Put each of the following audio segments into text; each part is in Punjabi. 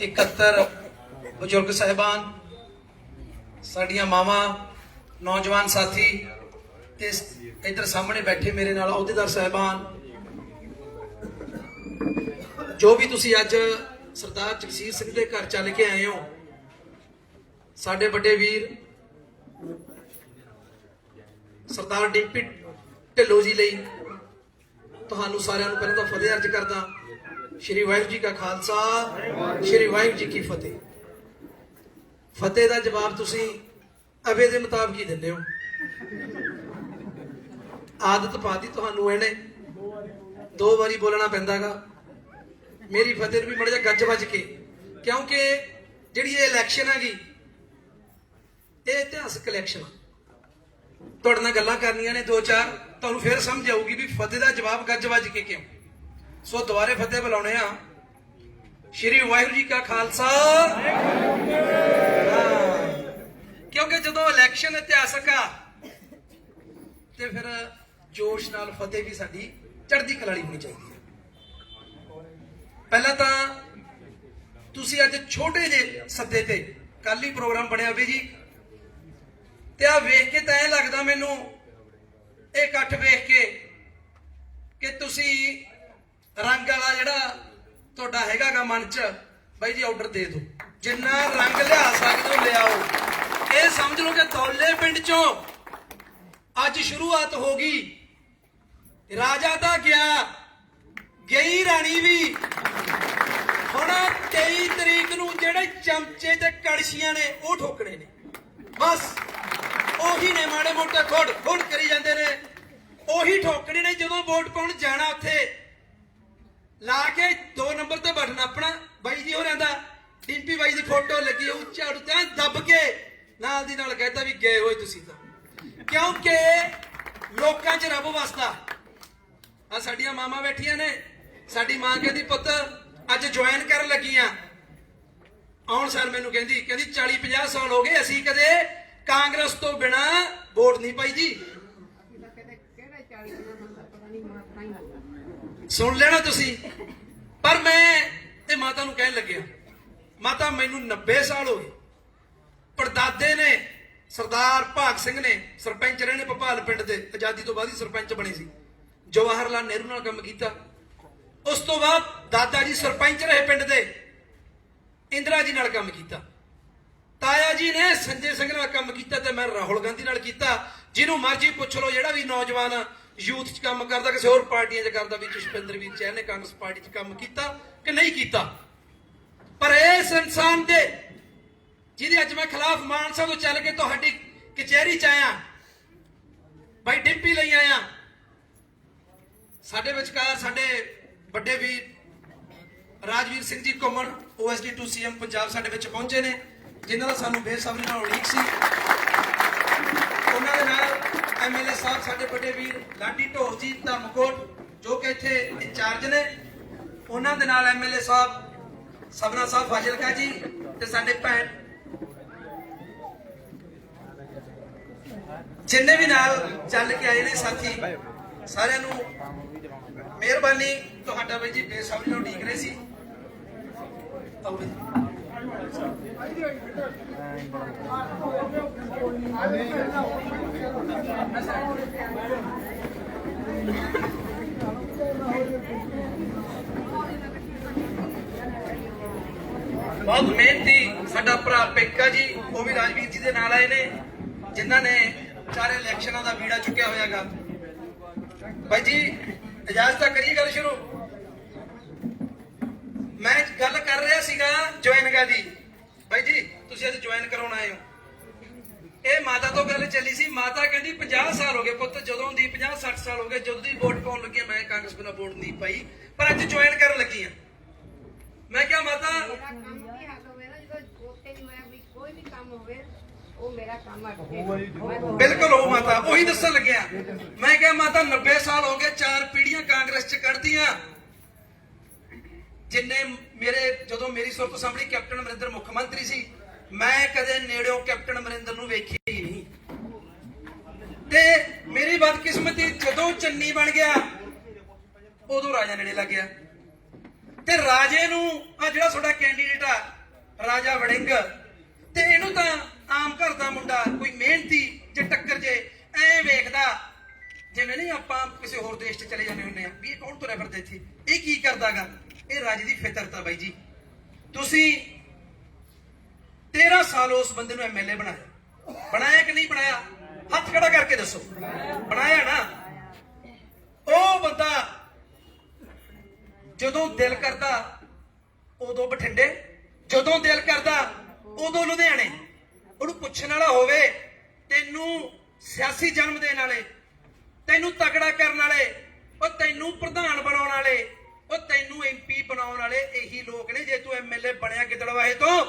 71 ਬਜ਼ੁਰਗ ਸਹਿਬਾਨ, ਸਾਡੀਆਂ ਮਾਵਾਂ, ਨੌਜਵਾਨ ਸਾਥੀ ਤੇ ਇੱਧਰ ਸਾਹਮਣੇ ਬੈਠੇ ਮੇਰੇ ਨਾਲ ਅਹੁਦੇਦਾਰ ਸਹਿਬਾਨ। ਜੋ ਵੀ ਤੁਸੀਂ ਅੱਜ ਸਰਦਾਰ ਜਗਸੀਰ ਸਿੰਘ ਦੇ ਘਰ ਚੱਲ ਕੇ ਆਏ ਹੋ, ਸਾਡੇ ਵੱਡੇ ਵੀਰ ਸਰਦਾਰ ਡਿੰਪੀ ਢਿੱਲੋਂ ਜੀ ਲਈ ਤੁਹਾਨੂੰ ਸਾਰਿਆਂ ਨੂੰ ਪਹਿਲਾਂ ਤਾਂ ਫਤਿਹ ਅਰਜ ਕਰਦਾ। ਸ਼੍ਰੀ ਵਾਹਿਗੁਰੂ ਜੀ ਕਾ ਖਾਲਸਾ, ਸ਼੍ਰੀ ਵਾਹਿਗੁਰੂ ਜੀ ਕੀ ਫਤਿਹ। ਫਤਿਹ ਦਾ ਜਵਾਬ ਤੁਸੀਂ ਅਵੇ ਦੇ ਮੁਤਾਬਕ ਹੀ ਦਿੰਦੇ ਹੋ। ਆਦਤ ਪਾਦੀ ਤੁਹਾਨੂੰ ਇਹਨੇ। ਦੋ ਵਾਰੀ ਬੋਲਣਾ ਪੈਂਦਾਗਾ। ਮੇਰੀ ਫਤਿਹ ਵੀ ਮੜ ਜਾ ਗੱਜ ਵੱਜ ਕੇ। ਕਿਉਂਕਿ ਜਿਹੜੀ ਇਹ ਇਲੈਕਸ਼ਨ ਹੈਗੀ, ਇਹ ਇਤਿਹਾਸਕ ਇਲੈਕਸ਼ਨ ਆ। ਤੁਹਾਡੇ ਨਾਲ ਗੱਲਾਂ ਕਰਨੀਆਂ ਨੇ ਦੋ ਚਾਰ, ਤੁਹਾਨੂੰ ਫਿਰ ਸਮਝ ਆਊਗੀ ਵੀ ਫਤਿਹ ਦਾ ਜਵਾਬ ਗੱਜ ਵੱਜ ਕੇ ਕਿਉਂ। ਸੋ ਦੁਬਾਰੇ ਫਤਿਹ ਬੁਲਾਉਣੇ ਆ। ਸ਼੍ਰੀ ਵਾਹਿਗੁਰੂ ਜੀ ਕਾ ਖਾਲਸਾ। ਕਿਉਂਕਿ ਜਦੋਂ ਇਲੈਕਸ਼ਨ ਇਤਿਹਾਸਕ ਆ, ਤੇ ਫਿਰ ਜੋਸ਼ ਨਾਲ ਫਤਿਹ ਵੀ ਸਾਡੀ ਚੜ੍ਹਦੀ ਕਲਾ ਹੋਣੀ ਚਾਹੀਦੀ ਹੈ। ਪਹਿਲਾਂ ਤਾਂ ਤੁਸੀਂ ਅੱਜ ਛੋਟੇ ਜਿਹੇ ਸੱਦੇ ਤੇ ਕੱਲ ਹੀ ਪ੍ਰੋਗਰਾਮ ਬਣਿਆ ਵੀ ਜੀ ਤੇ ਆ ਵੇਖ ਕੇ ਤਾਂ ਇਹ ਲੱਗਦਾ ਮੈਨੂੰ, ਇਹ ਇਕੱਠ ਵੇਖ ਕੇ ਕਿ ਤੁਸੀਂ ਰੰਗ ਵਾਲਾ ਜਿਹੜਾ ਤੁਹਾਡਾ ਹੈਗਾਗਾ ਮਨ 'ਚ, ਬਾਈ ਜੀ ਆਰਡਰ ਦੇ ਦਿਓ। ਜਿੰਨਾ ਰੰਗ ਲਿਆ ਸਕਦੇ ਹੋ ਲਿਆਓ ਇਹ ਸਮਝ ਲਓ ਕਿ ਦੌਲੇ ਪਿੰਡ 'ਚੋਂ ਅੱਜ ਸ਼ੁਰੂਆਤ ਹੋ ਗਈ। ਰਾਜਾ ਤਾਂ ਗਿਆ, ਗਈ ਰਾਣੀ ਵੀ। ਹੁਣ 23 ਤਰੀਕ ਨੂੰ ਜਿਹੜੇ ਚਮਚੇ ਤੇ ਕੜਛੀਆਂ ਨੇ, ਉਹ ਠੋਕਣੇ ਨੇ। ਬਸ, ਉਹੀ ਨੇ ਮਾੜੇ ਮੋਟੇ ਖੋੜ ਖੋੜ ਕਰੀ ਜਾਂਦੇ ਨੇ। ਉਹੀ ਠੋਕਣੇ ਨੇ ਜਦੋਂ ਵੋਟ ਪਾਉਣ ਜਾਣਾ ਉੱਥੇ। ਲਾ ਕੇ 2 ਨੰਬਰ ਤੇ ਬਟਨ ਆਪਣਾ, ਬਾਈ ਜੀ ਹੋਰਾਂ ਦਾ। ਡਿੰਪੀ ਬਾਈ ਦੀ ਫੋਟੋ ਲੱਗੀ ਹੋਊ ਝਾੜੂ ਦੱਬ ਕੇ ਨਾਲ ਦੀ ਨਾਲ ਕਹਿੰਦਾ ਵੀ ਗਏ ਹੋਏ ਤੁਸੀਂ ਤਾਂ। ਕਿਉਂਕਿ ਲੋਕਾਂ 'ਚ ਰੱਬ ਵਸਦਾ। ਆ ਸਾਡੀਆਂ ਮਾਮਾ ਬੈਠੀਆਂ ਨੇ, ਸਾਡੀ ਮਾਂ ਕਹਿੰਦੀ, ਪੁੱਤ, ਅੱਜ ਜੁਆਇਨ ਕਰਨ ਲੱਗੀਆਂ। ਆਉਣ ਸਾਲ ਮੈਨੂੰ ਕਹਿੰਦੀ ਕਹਿੰਦੀ 40 50 ਸਾਲ ਹੋ ਗਏ, ਅਸੀਂ ਕਦੇ ਕਾਂਗਰਸ ਤੋਂ ਬਿਨਾ ਵੋਟ ਨਹੀਂ ਪਾਈ ਜੀ। ਸੁਣ ਲੈਣਾ ਤੁਸੀਂ। ਪਰ ਮੈਂ ਤੇ ਮਾਤਾ ਨੂੰ ਕਹਿਣ ਲੱਗਿਆ, ਮਾਤਾ ਮੈਨੂੰ 90 ਸਾਲ ਹੋ ਗਏ। ਪੜਦਾਦੇ ਨੇ, ਸਰਦਾਰ ਭਾਗ ਸਿੰਘ ਨੇ, ਸਰਪੰਚ ਰਹੇ ਨੇ ਭੋਪਾਲ ਪਿੰਡ ਦੇ, ਆਜ਼ਾਦੀ ਤੋਂ ਬਾਅਦ ਹੀ ਸਰਪੰਚ ਬਣੇ ਸੀ। ਜਵਾਹਰ ਲਾਲ ਨਹਿਰੂ ਨਾਲ ਕੰਮ ਕੀਤਾ। ਉਸ ਤੋਂ ਬਾਅਦ ਦਾਦਾ ਜੀ ਸਰਪੰਚ ਰਹੇ ਪਿੰਡ ਦੇ। ਇੰਦਰਾ ਜੀ ਨਾਲ ਕੰਮ ਕੀਤਾ। ਤਾਇਆ ਜੀ ਨੇ ਸੰਜੇ ਸਿੰਘ ਨਾਲ ਕੰਮ ਕੀਤਾ ਤੇ ਮੈਂ ਰਾਹੁਲ ਗਾਂਧੀ ਨਾਲ ਕੀਤਾ। ਜਿਹਨੂੰ ਮਰਜ਼ੀ ਪੁੱਛ ਲਓ, ਜਿਹੜਾ ਵੀ ਨੌਜਵਾਨ ਯੂਥ 'ਚ ਕੰਮ ਕਰਦਾ, ਕਿਸੇ ਹੋਰ ਪਾਰਟੀਆਂ 'ਚ ਕਰਦਾ, ਵੀ ਜਸਪਿੰਦਰ ਵੀਰ ਚਹਿਲ ਨੇ ਕਾਂਗਰਸ ਪਾਰਟੀ 'ਚ ਕੰਮ ਕੀਤਾ ਕਿ ਨਹੀਂ ਕੀਤਾ। ਪਰ ਇਸ ਇਨਸਾਨ ਦੇ, ਜਿਹਦੇ ਅੱਜ ਮੈਂ ਖਿਲਾਫ ਮਾਨਸਾ ਤੋਂ ਚੱਲ ਕੇ ਤੁਹਾਡੀ ਕਚਹਿਰੀ 'ਚ ਆਇਆ ਬਾਈ ਡਿੰਪੀ ਲਈ ਆਇਆ, ਸਾਡੇ ਵਿਚਕਾਰ ਸਾਡੇ ਵੱਡੇ ਵੀਰ ਰਾਜਵੀਰ ਸਿੰਘ ਜੀ ਘੁੰਮਣ OSD ਟੂ ਸੀਐਮ ਪੰਜਾਬ ਸਾਡੇ ਵਿੱਚ ਪਹੁੰਚੇ ਨੇ, ਜਿਨ੍ਹਾਂ ਦਾ ਸਾਨੂੰ ਬੇਸਬਰੀ ਨਾਲ ਉਡੀਕ ਸੀ। ਉਹਨਾਂ ਦੇ ਨਾਲ ਐਮਐਲਏ ਸਾਹਿਬ, ਸਾਡੇ ਵੱਡੇ ਵੀਰ ਲਾਡੀ ਢੋਲ ਜੀ, ਧਰਮਕੋਟ, ਜੋ ਕਿ ਇੱਥੇ ਇੰਚਾਰਜ ਨੇ। ਉਹਨਾਂ ਦੇ ਨਾਲ ਐਮਐਲਏ ਸਾਹਿਬ ਸਬਨਾ ਸਾਹਿਬ ਫਾਜ਼ਿਲਕਾ ਜੀ ਤੇ ਸਾਡੇ ਭੈਣ। ਜਿੰਨੇ ਵੀ ਨਾਲ ਚੱਲ ਕੇ ਆਏ ਨੇ ਸਾਥੀ, ਸਾਰਿਆਂ ਨੂੰ ਮਿਹਰਬਾਨੀ। ਤੁਹਾਡਾ ਬਾਈ ਜੀ ਬੇਸਬਰੀ ਨਾਲ ਉਡੀਕ ਰਹੇ ਸੀ। ਆਓ ਬਹੁਤ ਮਿਹਨਤੀ ਸਾਡਾ ਭਰਾ ਪੇਕਾ ਜੀ, ਉਹ ਵੀ ਰਾਜਵੀਰ ਜੀ ਦੇ ਨਾਲ ਆਏ ਨੇ, ਜਿਨ੍ਹਾਂ ਨੇ ਚਾਰੇ ਇਲੈਕਸ਼ਨਾਂ ਦਾ ਬੀੜਾ ਚੁੱਕਿਆ ਹੋਇਆਗਾ। ਭਾਈ ਜੀ, ਇਜਾਜ਼ਤ ਤਾਂ ਕਰੀਏ ਗੱਲ ਸ਼ੁਰੂ? ਮੈਂ ਗੱਲ ਕਰ ਰਿਹਾ ਸੀਗਾ ਜੁਆਇਨਗਾ ਦੀ ਭਾਈ ਜੀ ਤੁਸੀਂ ਅੱਜ ਜੁਆਇਨ ਕਰਾਉਣ ਆਏ ਹੋ। ਇਹ ਮਾਤਾ ਤੋਂ ਗੱਲ ਚੱਲੀ ਸੀ। ਮਾਤਾ ਕਹਿੰਦੀ 50 ਸਾਲ ਹੋ ਗਏ ਪੁੱਤ ਜਦੋਂ ਦੀ 50 60 ਸਾਲ ਹੋ ਗਏ ਜਦੋਂ ਦੀ ਵੋਟ ਪਾਉਣ ਲੱਗੀ ਮੈਂ ਕਾਂਗਰਸ ਬਿਨਾਂ ਵੋਟ ਨਹੀਂ ਪਾਈ। ਪਰ ਅੱਜ ਜੁਆਇਨ ਕਰਨ ਲੱਗੀ ਆ। ਮੈਂ ਕਿਹਾ ਮਾਤਾ ਮੇਰਾ ਕੰਮ ਕੀ ਹੱਕ ਹੋਵੇ ਨਾ ਜਦੋਂ ਉੱਥੇ ਵੀ ਮੈਂ ਵੀ ਕੋਈ ਵੀ ਕੰਮ ਹੋਵੇ ਉਹ ਮੇਰਾ ਕੰਮ ਹੈ ਬਿਲਕੁਲ ਉਹ ਮਾਤਾ ਉਹੀ ਦੱਸਣ ਲੱਗਿਆ। ਮੈਂ ਕਿਹਾ ਮਾਤਾ 90 ਸਾਲ ਹੋ ਗਏ ਚਾਰ ਪੀੜ੍ਹੀਆਂ ਕਾਂਗਰਸ ਚ ਕੱਢਦੀਆਂ। ਜਿੰਨੇ ਮੇਰੇ ਜਦੋਂ ਮੇਰੀ ਸੁਰਤ ਸਾਹਮਣੇ ਕੈਪਟਨ ਅਮਰਿੰਦਰ ਮੁੱਖ ਮੰਤਰੀ ਸੀ, ਮੈਂ ਕਦੇ ਨੇੜਿਓਂ ਕੈਪਟਨ ਅਮਰਿੰਦਰ ਨੂੰ ਵੇਖਿਆ ਹੀ ਨਹੀਂ। ਤੇ ਮੇਰੀ ਬਦਕਿਸਮਤੀ ਜਦੋਂ ਚੰਨੀ ਬਣ ਗਿਆ, ਉਦੋਂ ਰਾਜਾ ਨੇੜੇ ਲੱਗ ਗਿਆ। ਤੇ ਰਾਜੇ ਨੂੰ ਆ ਜਿਹੜਾ ਤੁਹਾਡਾ ਕੈਂਡੀਡੇਟ ਆ, ਰਾਜਾ ਵੜਿੰਗ, ਤੇ ਇਹਨੂੰ ਤਾਂ ਆਮ ਘਰ ਦਾ ਮੁੰਡਾ, ਕੋਈ ਮਿਹਨਤੀ ਜੇ ਟੱਕਰ ਜੇ, ਐ ਵੇਖਦਾ, ਜਿਵੇਂ ਨਹੀਂ ਆਪਾਂ ਕਿਸੇ ਹੋਰ ਦੇਸ਼ 'ਚ ਚਲੇ ਜਾਂਦੇ ਹੁੰਦੇ ਆ, ਵੀ ਇਹ ਕੌਣ ਤੁਰਿਆ ਫਿਰਦਾ ਇੱਥੇ? ਇਹ ਕੀ ਕਰਦਾਗਾ? ਇਹ ਰਾਜੇ ਦੀ ਫਿਤਰਤ ਆ ਬਾਈ ਜੀ। ਤੁਸੀਂ 13 ਸਾਲ ਉਸ ਬੰਦੇ ਨੂੰ ਐਮਐਲਏ ਬਣਾਇਆ। ਬਣਾਇਆ ਕਿ ਨਹੀਂ ਬਣਾਇਆ? ਹੱਥ ਖੜਾ ਕਰਕੇ ਦੱਸੋ। ਬਣਾਇਆ ਨਾ। ਉਹ ਬੰਦਾ ਜਦੋਂ ਦਿਲ ਕਰਦਾ, ਉਦੋਂ ਬਠਿੰਡੇ। ਜਦੋਂ ਦਿਲ ਕਰਦਾ, ਉਦੋਂ ਲੁਧਿਆਣੇ। ਉਹਨੂੰ ਪੁੱਛਣ ਵਾਲਾ ਹੋਵੇ, ਤੈਨੂੰ ਸਿਆਸੀ ਜਨਮ ਦੇਣ ਵਾਲੇ, ਤੈਨੂੰ ਤਗੜਾ ਕਰਨ ਵਾਲੇ, ਉਹ ਤੈਨੂੰ ਪ੍ਰਧਾਨ ਬਣਾਉਣ ਵਾਲੇ ਉਹ ਤੈਨੂੰ ਐਮਪੀ ਬਣਾਉਣ ਵਾਲੇ ਇਹੀ ਲੋਕ ਨੇ, ਜੇ ਤੂੰ ਐਮਐਲਏ ਬਣਿਆ ਗਿੱਦੜਵਾਹੇ ਤੋਂ,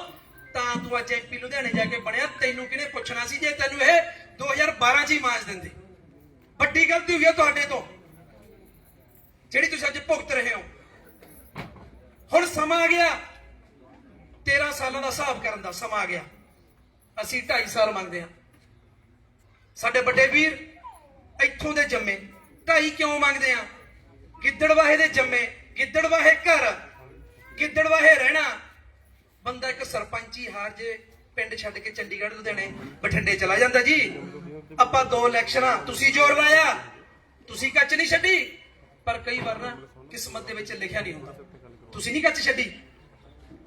ਤਾਂ ਤੂੰ ਅੱਜ ਐਮਪੀ ਲੁਧਿਆਣੇ ਜਾ ਕੇ ਬਣਿਆ, ਤੈਨੂੰ ਕਿਹਨੇ ਪੁੱਛਣਾ ਸੀ ਜੇ ਤੈਨੂੰ ਇਹ 2012 ਚ ਹੀ ਮਾਜ ਦਿੰਦੇ? ਵੱਡੀ ਗਲਤੀ ਹੋਈ ਹੈ ਤੁਹਾਡੇ ਤੋਂ, ਜਿਹੜੀ ਤੁਸੀਂ ਅੱਜ ਭੁਗਤ ਰਹੇ ਹੋ। ਹੁਣ ਸਮਾਂ ਆ ਗਿਆ 13 ਸਾਲਾਂ ਦਾ ਹਿਸਾਬ ਕਰਨ ਦਾ ਸਮਾਂ ਆ ਗਿਆ। ਅਸੀਂ 2.5 ਸਾਲ ਮੰਗਦੇ ਹਾਂ। ਸਾਡੇ ਵੱਡੇ ਵੀਰ ਇੱਥੋਂ ਦੇ ਜੰਮੇ 2.5 ਕਿਉਂ ਮੰਗਦੇ ਆ? ਗਿੱਦੜਵਾਹੇ ਦੇ ਜੰਮੇ ਗਿੱਦੜਵਾਹੇ ਘਰ ਗਿੱਦੜਵਾਹੇ ਰਹਿਣਾ। ਬੰਦਾ ਇੱਕ ਸਰਪੰਚੀ ਹਾਰ ਜੇ ਪਿੰਡ ਛੱਡ ਕੇ ਚੰਡੀਗੜ੍ਹ, ਲੁਧਿਆਣੇ, ਬਠਿੰਡੇ ਚਲਾ ਜਾਂਦਾ ਜੀ। ਆਪਾਂ ਦੋ ਇਲੈਕਸ਼ਨਾਂ, ਤੁਸੀਂ ਜ਼ੋਰ ਲਾਇਆ, ਤੁਸੀਂ ਕੱਚ ਨਹੀਂ ਛੱਡੀ। ਪਰ ਕਈ ਵਾਰ ਨਾ ਕਿਸਮਤ ਦੇ ਵਿੱਚ ਲਿਖਿਆ ਨਹੀਂ ਹੁੰਦਾ। ਤੁਸੀਂ ਨਹੀਂ ਕੱਚ ਛੱਡੀ।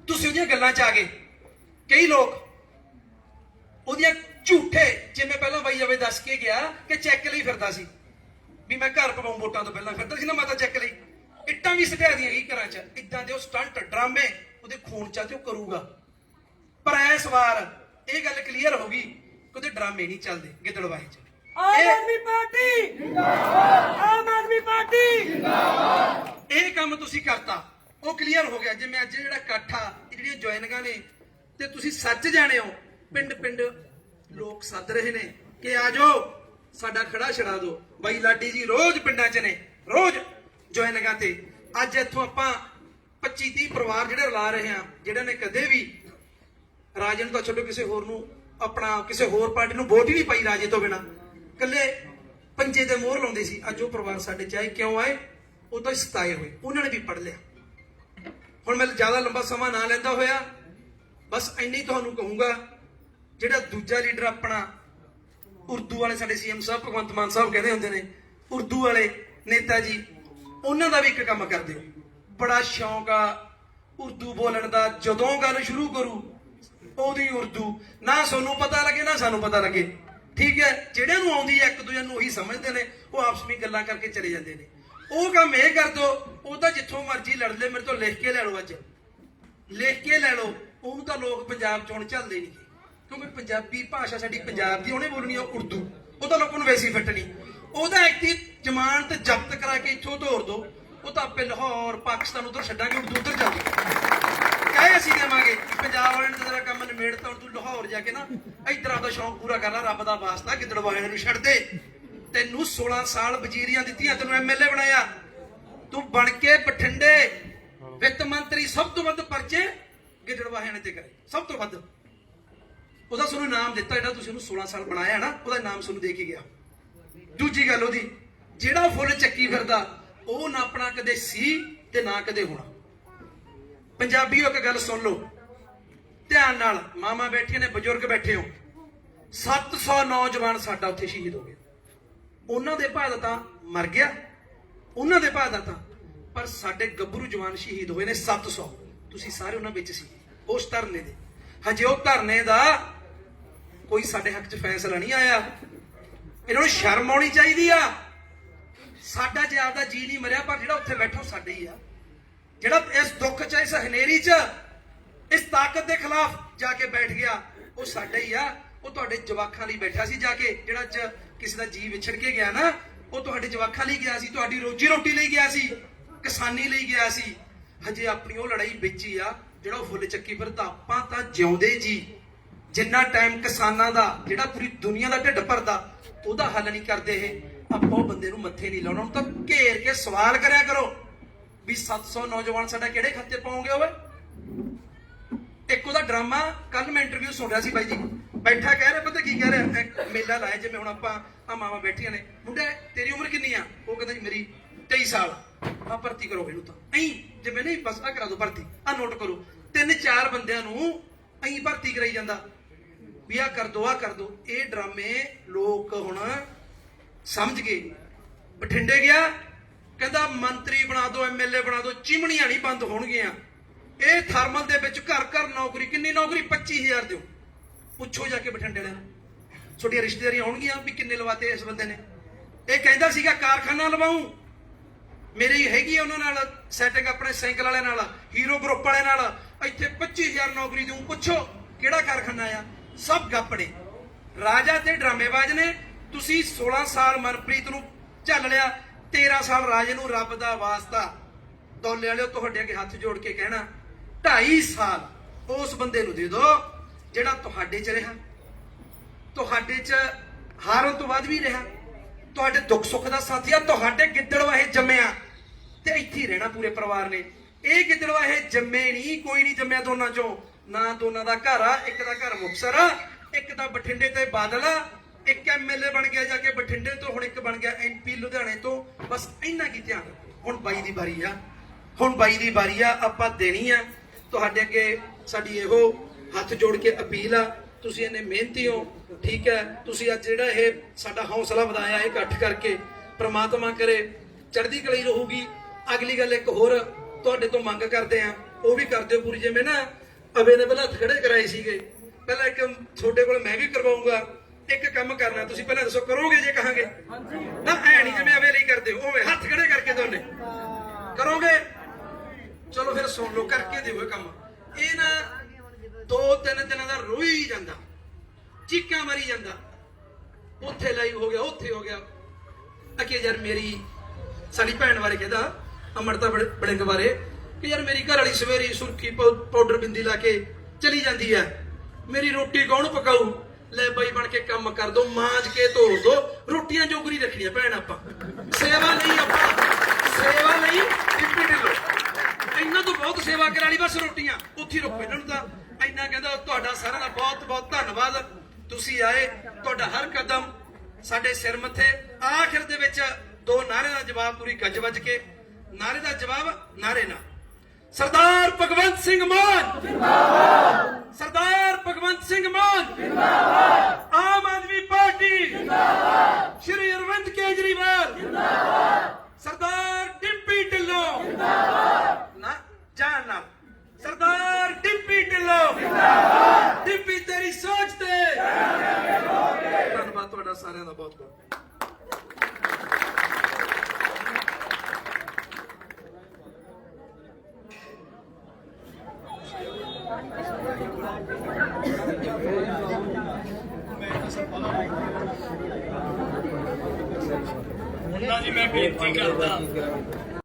ਤੁਸੀਂ ਉਹਦੀਆਂ ਗੱਲਾਂ 'ਚ ਆ ਗਏ। ਕਈ ਲੋਕ ਉਹਦੀਆਂ ਝੂਠੇ, ਜਿਵੇਂ ਪਹਿਲਾਂ ਬਾਈ ਜਾਵੇ ਦੱਸ ਕੇ ਗਿਆ ਕਿ ਚੈੱਕ ਲਈ ਫਿਰਦਾ ਸੀ। ਵੀ ਮੈਂ ਘਰ ਪਵਾਉਂ ਵੋਟਾਂ ਤੋਂ ਪਹਿਲਾਂ ਫਿਰਦਾ ਸੀ ਨਾ ਮਾਤਾ ਚੈੱਕ ਲਈ। ਇੱਟਾਂ ਵੀ ਸਟਿਆ ਦੀਆਂ ਗਈ ਘਰਾਂ 'ਚ। ਇਦਾਂ ਦੇ ਉਹ ਸਟੰਟ ਡਰਾਮੇ ਉਹਦੇ ਖੂਨ 'ਚ ਉਹ ਕਰੂਗਾ। ਪਰ ਇਸ ਵਾਰ ਇਹ ਗੱਲ ਕਲੀਅਰ ਹੋ ਗਈ ਕਿ ਉਹਦੇ ਡਰਾਮੇ ਨਹੀਂ ਚੱਲਦੇ ਗਿੱਦੜਵਾਹੀ 'ਚ। ਆਮ ਆਦਮੀ ਪਾਰਟੀ! ਜਿੰਦਾਬਾਦ ਆਮ ਆਦਮੀ ਪਾਰਟੀ! ਇਹ ਕੰਮ ਤੁਸੀਂ ਕਰਤਾ। ਉਹ ਕਲੀਅਰ ਹੋ ਗਿਆ। ਜਿਵੇਂ ਅੱਜ ਜਿਹੜਾ ਇਕੱਠ ਜਿਹੜੀਆਂ ਜੁਆਇਨਿੰਗਾਂ ਨੇ ਤੇ ਤੁਸੀਂ ਸੱਚ ਜਾਣੇ ਹੋ ਪਿੰਡ ਪਿੰਡ ਲੋਕ ਸੱਦ ਰਹੇ ਨੇ ਕਿ ਆ ਜਾਓ ਸਾਡਾ ਖੜਾ ਛੜਾ ਦਿਓ। ਬਾਈ ਲਾਡੀ ਜੀ ਰੋਜ਼ ਪਿੰਡਾਂ 'ਚ ਨੇ। ਰੋਜ਼। ਜੁਆਇਨਿੰਗਾਂ ਤੇ। ਅੱਜ ਇੱਥੋਂ ਆਪਾਂ 25 30 ਪਰਿਵਾਰ ਜਿਹੜੇ ਰਲਾ ਰਹੇ ਆ ਜਿਹੜਾ ਨੇ ਕਦੇ ਵੀ ਰਾਜੇ ਨੂੰ ਤਾਂ ਛੱਡੋ ਕਿਸੇ ਹੋਰ ਨੂੰ ਆਪਣਾ, ਕਿਸੇ ਹੋਰ ਪਾਰਟੀ ਨੂੰ ਵੋਟ ਹੀ ਨਹੀਂ ਪਾਈ ਰਾਜੇ ਤੋਂ ਬਿਨਾ। ਕੱਲੇ ਪੰਜੇ ਤੇ ਮੋਹਰ ਲਾਉਂਦੇ ਸੀ। ਅੱਜ ਉਹ ਪਰਿਵਾਰ ਸਾਡੇ ਚਾਹੇ ਕਿਉਂ ਆਏ? ਉਹ ਤਾਂ ਸਤਾਏ ਹੋਏ। ਉਹਨਾਂ ਨੇ ਵੀ ਪੜ ਲਿਆ। ਹੁਣ ਮੈਂ ਜ਼ਿਆਦਾ ਲੰਬਾ ਸਮਾਂ ਨਾ ਲੈਂਦਾ ਹੋਇਆ, ਬਸ ਇੰਨੀ ਤੁਹਾਨੂੰ ਕਹੂੰਗਾ, ਜਿਹੜਾ ਦੂਜਾ ਲੀਡਰ ਆਪਣਾ ਉਰਦੂ ਵਾਲੇ ਸਾਡੇ ਸੀਐਮ ਸਾਹਿਬ, ਭਗਵੰਤ ਮਾਨ ਸਾਹਿਬ ਕਹਿੰਦੇ ਹੁੰਦੇ ਨੇ, ਉਰਦੂ ਵਾਲੇ ਨੇਤਾ ਜੀ ਉਹਨਾਂ ਦਾ ਵੀ ਇੱਕ ਕੰਮ ਕਰ ਦਿਓ। ਬੜਾ ਸ਼ੌਂਕ ਆ ਉਰਦੂ ਬੋਲਣ ਦਾ। ਜਦੋਂ ਗੱਲ ਸ਼ੁਰੂ ਕਰੂ, ਉਹਦੀ ਉਰਦੂ। ਨਾ ਸਾਨੂੰ ਪਤਾ ਲੱਗੇ, ਨਾ ਸਾਨੂੰ ਪਤਾ ਲੱਗੇ। ਠੀਕ ਹੈ, ਜਿਹੜਿਆਂ ਨੂੰ ਆਉਂਦੀ ਹੈ, ਇੱਕ ਦੂਜੇ ਨੂੰ ਉਹੀ ਸਮਝਦੇ ਨੇ। ਉਹ ਆਪਸ ਵਿੱਚ ਗੱਲਾਂ ਕਰਕੇ ਚਲੇ ਜਾਂਦੇ ਨੇ। ਉਹ ਕੰਮ ਇਹ ਕਰ ਦੋ, ਉਹ ਤਾਂ ਜਿੱਥੋਂ ਮਰਜ਼ੀ ਲੜ ਲੈ, ਮੇਰੇ ਤੋਂ ਲਿਖ ਕੇ ਲੈ ਲਓ ਅੱਜ। ਲਿਖ ਕੇ ਲੈ ਲਓ। ਉਹਨੂੰ ਤਾਂ ਲੋਕ ਪੰਜਾਬ ਚ ਹੁਣ ਚੱਲਦੇ ਨਹੀਂ। ਕਿਉਂਕਿ ਪੰਜਾਬੀ ਭਾਸ਼ਾ ਸਾਡੀ ਪੰਜਾਬ ਦੀ, ਉਹਨੇ ਬੋਲਣੀ ਆ ਉਰਦੂ। ਉਹ ਤਾਂ ਲੋਕਾਂ ਨੂੰ ਵੈਸੀ ਫਿੱਟਣੀ। ਉਹਦਾ ਐਕਟੀ ਜ਼ਮਾਨਤ ਜ਼ਬਤ ਕਰਾ ਕੇ ਇੱਥੋਂ ਤੋਰ ਦੋ। ਉਹ ਤਾਂ ਆਪੇ ਲਾਹੌਰ, ਪਾਕਿਸਤਾਨ ਉਧਰ ਛੱਡਾਂਗੇ ਉਰਦੂ ਉਧਰ ਚੱਲਦੀ ਕਹੇ ਅਸੀਂ ਦੇਵਾਂਗੇ, ਪੰਜਾਬ ਵਾਲਿਆਂ ਨੇ ਤੇਰਾ ਕੰਮ ਨਿਮੇੜਤਾ ਤੂੰ ਲਾਹੌਰ ਜਾ ਕੇ ਨਾ ਇਧਰ ਆਪਦਾ ਸ਼ੌਂਕ ਪੂਰਾ ਕਰ ਲੈ, ਰੱਬ ਦਾ ਵਾਸਤਾ, ਗਿੱਦੜ ਵਾਲਿਆਂ ਨੂੰ ਛੱਡ ਦੇ। ਤੈਨੂੰ 16 ਸਾਲ ਵਜ਼ੀਰੀਆਂ ਦਿੱਤੀਆਂ, ਤੈਨੂੰ ਐਮਐਲਏ ਬਣਾਇਆ। ਤੂੰ ਬਣ ਕੇ ਬਠਿੰਡੇ ਵਿੱਤ ਮੰਤਰੀ, ਸਭ ਤੋਂ ਵੱਧ ਪਰਚੇ ਗਿੱਦੜ ਵਾਲਿਆਂ ਤੇ ਕਰੇ, ਸਭ ਤੋਂ ਵੱਧ। ਉਹਦਾ ਤੁਹਾਨੂੰ ਨਾਮ ਦਿੱਤਾ ਜਿਹੜਾ ਤੁਸੀਂ ਉਹਨੂੰ 16 ਸਾਲ ਬਣਾਇਆ ਨਾ, ਉਹਦਾ ਨਾਮ ਤੁਹਾਨੂੰ ਦੇ ਕੇ ਗਿਆ। ਦੂਜੀ ਗੱਲ ਉਹਦੀ, ਜਿਹੜਾ ਫੁੱਲ ਚੱਕੀ ਫਿਰਦਾ, ਉਹ ਨਾ ਆਪਣਾ ਕਦੇ ਸੀ ਤੇ ਨਾ ਕਦੇ ਹੋਣਾ। ਪੰਜਾਬੀਓ ਇੱਕ ਗੱਲ ਸੁਣ ਲਓ। ਧਿਆਨ ਨਾਲ ਮਾਮਾ ਬੈਠੇ ਨੇ, ਬਜ਼ੁਰਗ ਬੈਠੇ ਹੋ। 700 ਨੌਜਵਾਨ ਸਾਡਾ ਉੱਥੇ ਸ਼ਹੀਦ ਹੋ ਗਿਆ। ਉਹਨਾਂ ਦੇ ਭਾਅ ਦਾ ਤਾਂ ਮਰ ਗਿਆ। ਉਹਨਾਂ ਦੇ ਭਾਅ ਦਾ ਤਾਂ। ਪਰ ਸਾਡੇ ਗੱਭਰੂ ਜਵਾਨ ਸ਼ਹੀਦ ਹੋਏ ਨੇ 700 ਤੁਸੀਂ ਸਾਰੇ ਉਹਨਾਂ ਵਿੱਚ ਸੀ। ਉਸ ਧਰਨੇ ਦੇ। ਹਜੇ ਉਹ ਧਰਨੇ ਦਾ ਕੋਈ ਸਾਡੇ ਹੱਕ 'ਚ ਫੈਸਲਾ ਨਹੀਂ ਆਇਆ। ਇਹਨਾਂ ਨੂੰ ਸ਼ਰਮ ਆਉਣੀ ਚਾਹੀਦੀ ਆ। ਸਾਡਾ ਜੇ ਆਪਦਾ ਜੀ ਨਹੀਂ ਮਰਿਆ, ਪਰ ਜਿਹੜਾ ਉੱਥੇ ਬੈਠਾ ਸਾਡੇ ਹੀ ਆ। ਜਿਹੜਾ ਇਸ ਦੁੱਖ 'ਚ, ਇਸ ਹਨੇਰੀ 'ਚ, ਇਸ ਤਾਕਤ ਦੇ ਖਿਲਾਫ ਜਾ ਕੇ ਬੈਠ ਗਿਆ, ਉਹ ਸਾਡਾ ਹੀ ਆ। ਉਹ ਤੁਹਾਡੇ ਜਵਾਖਾਂ ਲਈ ਬੈਠਾ ਸੀ ਜਾ ਕੇ, ਜਿਹੜਾ ਚ ਕਿਸੇ ਦਾ ਜੀ ਵਿਛੜ ਕੇ ਗਿਆ ਨਾ, ਉਹ ਤੁਹਾਡੇ ਜਵਾਖਾਂ ਲਈ ਗਿਆ ਸੀ, ਤੁਹਾਡੀ ਰੋਜੀ ਰੋਟੀ ਲਈ ਗਿਆ ਸੀ, ਕਿਸਾਨੀ ਲਈ ਗਿਆ ਸੀ। ਹਜੇ ਆਪਣੀ ਉਹ ਲੜਾਈ ਵਿੱਚ ਹੀ ਆ, ਜਿਹੜਾ ਉਹ ਫੁੱਲ ਚੱਕੀ ਫਿਰਦਾ, ਆਪਾਂ ਤਾਂ ਜਿਉਂਦੇ ਜੀ। ਜਿੰਨਾ ਟਾਈਮ ਕਿਸਾਨਾਂ ਦਾ, ਜਿਹੜਾ ਪੂਰੀ ਦੁਨੀਆ ਦਾ ਢਿੱਡ ਭਰਦਾ, ਉਹਦਾ ਹੱਲ ਨਹੀਂ ਕਰਦੇ ਇਹ। ਆਪਾਂ ਉਹ ਬੰਦੇ ਨੂੰ ਮੱਥੇ ਨਹੀਂ ਲਾਉਣਾ। ਤਾਂ ਘੇਰ ਕੇ ਸਵਾਲ ਕਰਿਆ ਕਰੋ ਵੀ 700 ਨੌਜਵਾਨ ਸਾਡਾ ਕਿਹੜੇ ਖਾਤੇ ਪਾਉਂਗੇ ਓਏ? ਇੱਕ ਉਹਦਾ ਡਰਾਮਾ ਕੱਲ ਮੈਂ ਇੰਟਰਵਿਊ ਸੁਣ ਰਿਹਾ ਸੀ ਬਾਈ ਜੀ। ਬੈਠਾ ਕਹਿ ਰਿਹਾ, ਪਤਾ ਕੀ ਕਹਿ ਰਿਹਾ? ਮੇਲਾ ਲਾਇਆ ਜਿਵੇਂ ਹੁਣ ਆਪਾਂ ਆ ਮਾਵਾ ਬੈਠੀਆਂ ਨੇ। ਮੁੰਡੇ, ਤੇਰੀ ਉਮਰ ਕਿੰਨੀ ਆ? ਉਹ ਕਹਿੰਦਾ ਜੀ ਮੇਰੀ 23 ਸਾਲ। ਆ ਭਰਤੀ ਕਰੋ ਇਹਨੂੰ ਤਾਂ। ਐਂ ਜਿਵੇਂ ਨਹੀਂ, ਬਸ ਆ ਕਰਾ ਦੋ ਭਰਤੀ। ਆ ਨੋਟ ਕਰੋ। ਤਿੰਨ ਚਾਰ ਬੰਦਿਆਂ ਨੂੰ ਐਂ ਭਰਤੀ ਕਰਾਈ ਜਾਂਦਾ। ਵੀ ਆ ਕਰ ਦੋ, ਆ ਕਰ ਦੋ। ਇਹ ਡਰਾਮੇ ਲੋਕ ਹੁਣ ਸਮਝ ਗਏ। ਬਠਿੰਡੇ ਗਿਆ, ਕਹਿੰਦਾ ਮੰਤਰੀ ਬਣਾ ਦਿਓ ਐਮਐਲਏ ਬਣਾ ਦਿਓ ਚਿਮਣੀਆਂ ਨਹੀਂ ਬੰਦ ਹੋਣਗੀਆਂ। ਇਹ ਥਰਮਲ ਦੇ ਵਿੱਚ ਘਰ ਘਰ ਨੌਕਰੀ, ਕਿੰਨੀ ਨੌਕਰੀ? 25000 ਦਿਓ। ਪੁੱਛੋ ਜਾ ਕੇ ਬਠਿੰਡੇ ਵਾਲਿਆਂ ਨੂੰ। ਛੋਟੀਆਂ ਰਿਸ਼ਤੇਦਾਰੀਆਂ ਹੋਣਗੀਆਂ ਵੀ ਕਿੰਨੇ ਲਵਾਤੇ ਇਸ ਬੰਦੇ ਨੇ। ਇਹ ਕਹਿੰਦਾ ਸੀਗਾ, ਕਾਰਖਾਨਾ ਲਵਾਉਂ। ਮੇਰੀ ਹੈਗੀ ਆ ਉਹਨਾਂ ਨਾਲ ਸੈਟਿੰਗ ਆਪਣੇ ਸਾਈਕਲ ਵਾਲਿਆਂ ਨਾਲ ਹੀਰੋ ਗਰੁੱਪ ਵਾਲਿਆਂ ਨਾਲ। ਇੱਥੇ 25000 ਨੌਕਰੀ ਦਊਂ ਪੁੱਛੋ, ਕਿਹੜਾ ਕਾਰਖਾਨਾ ਆ? ਸਭ ਗੱਪੜੇ ਰਾਜਾ ਤੇ ਡਰਾਮੇਬਾਜ਼ ਨੇ, ਤੁਸੀਂ 16 ਸਾਲ ਮਨਪ੍ਰੀਤ ਨੂੰ ਝੱਲ ਲਿਆ 13 ਸਾਲ ਰਾਜੇ ਨੂੰ ਰੱਬ ਦਾ ਵਾਸਤਾ। ਦੌਲੇ ਵਾਲਿਓ, ਤੁਹਾਡੇ ਅੱਗੇ ਹੱਥ ਜੋੜ ਕੇ ਕਹਿਣਾ 2.5 ਸਾਲ ਉਸ ਬੰਦੇ ਨੂੰ ਦੇ ਦਿਓ ਜਿਹੜਾ ਤੁਹਾਡੇ ਚ ਰਿਹਾ। ਤੁਹਾਡੇ ਚ ਹਾਰਨ ਤੋਂ ਬਾਅਦ ਵੀ ਰਿਹਾ। ਤੁਹਾਡੇ ਦੁੱਖ ਸੁੱਖ ਦਾ ਸਾਥੀ ਆ, ਤੁਹਾਡੇ ਗਿੱਦੜਵਾਹੇ ਜੰਮਿਆ। ਤੇ ਇੱਥੇ ਰਹਿਣਾ ਪੂਰੇ ਪਰਿਵਾਰ ਨੇ। ਇਹ ਗਿੱਦੜਵਾਹੇ ਜੰਮੇ ਨਹੀਂ, ਕੋਈ ਨਹੀਂ ਜੰਮਿਆ ਦੋਨਾਂ ਚੋਂ। ਨਾ ਦੋਨਾਂ ਦਾ ਘਰ ਆ, ਇੱਕ ਦਾ ਘਰ ਮੁਕਸਰ ਆ, ਇੱਕ ਦਾ ਬਠਿੰਡੇ ਤੇ ਬਾਦਲ ਆ, ਇੱਕ ਐਮਐਲਏ ਬਣ ਗਿਆ ਜਾ ਕੇ ਬਠਿੰਡੇ ਤੋਂ, ਹੁਣ ਇੱਕ ਬਣ ਗਿਆ ਐਮਪੀ ਲੁਧਿਆਣੇ ਤੋਂ। ਬਸ ਇੰਨਾ ਕੀ ਧਿਆਨ ਹੁਣ ਬਾਈ ਦੀ ਵਾਰੀ ਆ। ਹੁਣ ਬਾਈ ਦੀ ਵਾਰੀ ਆ, ਆਪਾਂ ਦੇਣੀ ਆ। ਤੁਹਾਡੇ ਅੱਗੇ ਸਾਡੀ ਇਹੋ ਹੱਥ ਜੋੜ ਕੇ ਅਪੀਲ ਆ। ਤੁਸੀਂ ਇਹਨੇ ਮਿਹਨਤੀ ਹੋ, ਠੀਕ ਹੈ। ਤੁਸੀਂ ਅੱਜ ਜਿਹੜਾ ਇਹ ਸਾਡਾ ਹੌਸਲਾ ਵਧਾਇਆ, ਇਹ ਇਕੱਠ ਕਰਕੇ ਪ੍ਰਮਾਤਮਾ ਕਰੇ, ਚੜ੍ਹਦੀ ਕਲੀ ਰਹੂਗੀ। ਅਗਲੀ ਗੱਲ ਇੱਕ ਹੋਰ, ਤੁਹਾਡੇ ਤੋਂ ਮੰਗ ਕਰਦੇ ਆ, ਉਹ ਵੀ ਕਰਦੇ ਦਿਓ ਪੂਰੀ ਜਿਵੇਂ ਨਾ। ਅਵੇਲੇਬਲ ਹੱਥ ਖੜੇ ਕਰਾਏ ਸੀਗੇ। ਪਹਿਲਾਂ ਇੱਕ ਤੁਹਾਡੇ ਕੋਲ ਮੈਂ ਵੀ ਕਰਵਾਉਂਗਾ ਇੱਕ ਕੰਮ ਕਰਨਾ ਤੁਸੀਂ ਪਹਿਲਾਂ ਦੱਸੋ ਕਰੋਗੇ ਜੇ ਕਹਾਂਗੇ? ਨਾ ਐ ਨਹੀਂ ਜਿਵੇਂ ਅਵੇਲੇ ਹੀ ਕਰਦੇ ਹੋ ਉਵੇਂ ਹੱਥ ਖੜੇ ਕਰਕੇ ਦੋਨੇ ਕਰੋਗੇ? ਚਲੋ ਫਿਰ ਸੁਣ ਲਓ ਕਰਕੇ ਦਿਓ ਇਹ ਕੰਮ। ਇਹ ਨਾ ਦੋ ਤਿੰਨ ਦਿਨਾਂ ਦਾ ਰੋਈ ਜਾਂਦਾ ਚੀਕਾਂ ਮਾਰੀ ਜਾਂਦਾ। ਉੱਥੇ ਲਾਈਵ ਹੋ ਗਿਆ ਉੱਥੇ ਹੋ ਗਿਆ। ਅਕੇ ਯਾਰ ਮੇਰੀ ਸਾਡੀ ਭੈਣ ਬਾਰੇ ਕਹਿੰਦਾ ਅਮਰਤਾ ਬੜ- ਬੜਿੰਗ ਬਾਰੇ। ਕਿ ਯਾਰ ਮੇਰੀ ਘਰ ਵਾਲੀ ਸਵੇਰੀ ਸੁਰਖੀ ਪਾਊਡਰ ਬਿੰਦੀ ਲਾ ਕੇ ਚਲੀ ਜਾਂਦੀ ਹੈ। ਮੇਰੀ ਰੋਟੀ ਕੌਣ ਪਕਾਊ? ਲੈ ਬਾਈ ਬਣ ਕੇ ਕੰਮ ਕਰ ਦੋ, ਮਾਂਜ ਕੇ ਧੋ ਦੋ। ਰੋਟੀਆਂ ਜੋਗਰੀ ਰੱਖਣੀਆਂ ਭੈਣ ਆਪਾਂ। ਸੇਵਾ ਲਈ ਆਪਾਂ, ਸੇਵਾ ਲਈ ਟਿੱਪੀ ਢਿੱਲੋ। ਇਹਨਾਂ ਤੋਂ ਬਹੁਤ ਸੇਵਾ ਕਰਾ ਬਸ ਰੋਟੀਆਂ, ਉੱਥੇ ਹੀ ਰੁਕੋ ਇਹਨਾਂ ਨੂੰ ਤਾਂ। ਇੰਨਾ ਕਹਿੰਦਾ, ਤੁਹਾਡਾ ਸਾਰਿਆਂ ਦਾ ਬਹੁਤ ਬਹੁਤ ਧੰਨਵਾਦ। ਤੁਸੀਂ ਆਏ, ਤੁਹਾਡਾ ਹਰ ਕਦਮ ਸਾਡੇ ਸਿਰ ਮੱਥੇ। ਆਖਿਰ ਦੇ ਵਿੱਚ ਦੋ ਨਾਰੇ ਦਾ ਜਵਾਬ, ਪੂਰੀ ਗੱਜ ਵੱਜ ਕੇ। ਨਾਰੇ ਦਾ ਜਵਾਬ, ਨਾਰੇ ਨਾਲ। ਸਰਦਾਰ ਭਗਵੰਤ ਸਿੰਘ ਮਾਨ। ਜਿੰਦਾਬਾਦ ਸਰਦਾਰ ਭਗਵੰਤ ਸਿੰਘ ਮਾਨ। ਜਿੰਦਾਬਾਦ ਆਮ ਆਦਮੀ ਪਾਰਟੀ। ਜਿੰਦਾਬਾਦ ਸ਼੍ਰੀ ਅਰਵਿੰਦ ਕੇਜਰੀਵਾਲ। ਸਰਦਾਰ ਡਿੰਪੀ ਢਿੱਲੋਂ। ਜਿੰਦਾਬਾਦ ਨਾ ਜਾਨ ਨਾ। ਸਰਦਾਰ ਡਿੰਪੀ ਢਿੱਲੋਂ। ਜਿੰਦਾਬਾਦ ਡਿੰਪੀ, ਤੇਰੀ ਸੋਚ ਤੇ। ਧੰਨਵਾਦ ਤੁਹਾਡਾ ਸਾਰਿਆਂ ਦਾ ਬਹੁਤ ਬਹੁਤ ਉਹਨਾਂ ਜੀ ਮੈਂ ਬੇਨਤੀ ਕਰਦਾ